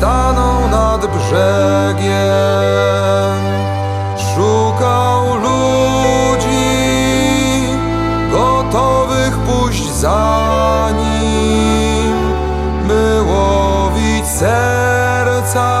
staną nad brzegiem. Szukał ludzi gotowych pójść za nim, by łowić serca.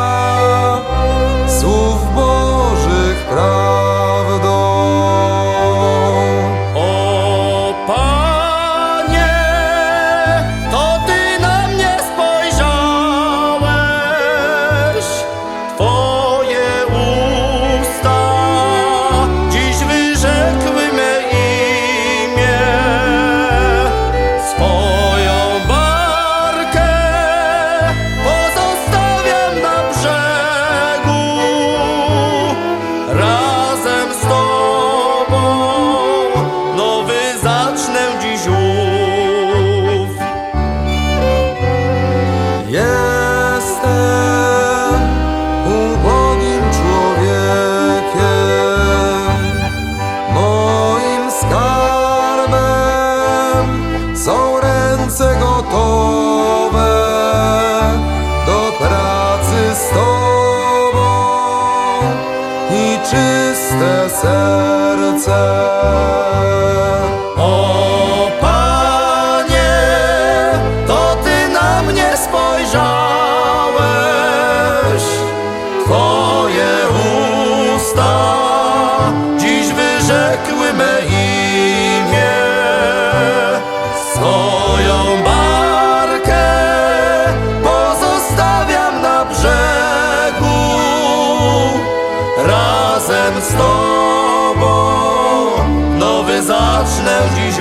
czyste serce. z Tobą. Nowy zacznę dziś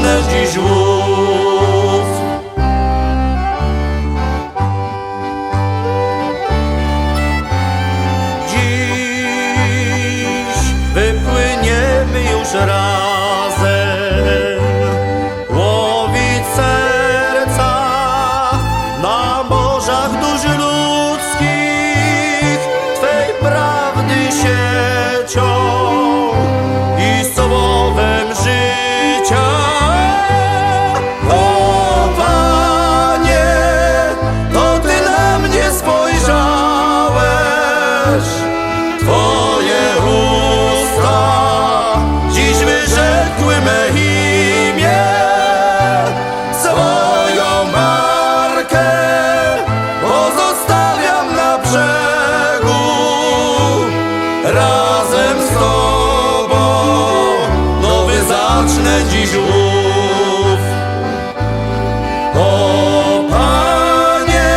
páginas de João. Diz, vem meu xará. dziś łów. O Panie,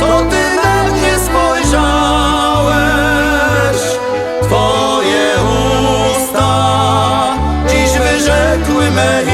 to Ty na mnie spojrzałeś, Twoje usta dziś wyrzekły me